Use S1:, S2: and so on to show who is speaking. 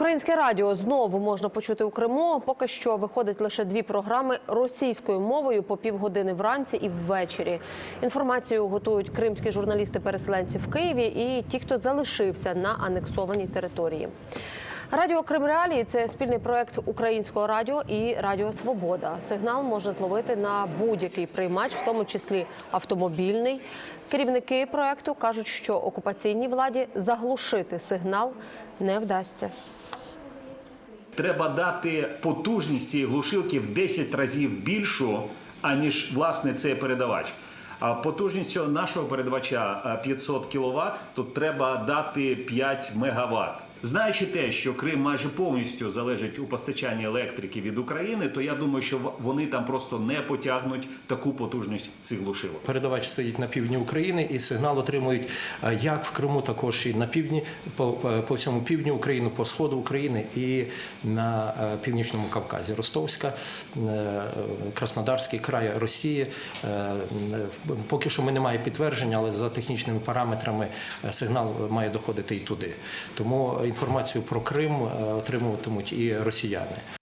S1: Українське радіо знову можна почути у Криму. Поки що виходить лише дві програми російською мовою по півгодини вранці і ввечері. Інформацію готують кримські журналісти-переселенці в Києві і ті, хто залишився на анексованій території. Радіо Крим Реалії це спільний проект українського радіо і Радіо Свобода. Сигнал можна зловити на будь-який приймач, в тому числі автомобільний. Керівники проекту кажуть, що окупаційній владі заглушити сигнал не вдасться.
S2: Треба дати потужність цієї глушилки в 10 разів більшу, аніж власне цей передавач. А потужність цього нашого передавача а, 500 кВт, то треба дати 5 МВт. Знаючи те, що Крим майже повністю залежить у постачанні електрики від України, то я думаю, що вони там просто не потягнуть таку потужність цих глушилок.
S3: Передавач стоїть на півдні України і сигнал отримують е, як в Криму, також і на півдні, по, по- всьому півдню України, по сходу України і на е, північному Кавказі. Ростовська, е, Краснодарський край Росії. Поки що ми не маємо підтвердження, але за технічними параметрами сигнал має доходити і туди. Тому інформацію про Крим е, отримуватимуть і росіяни.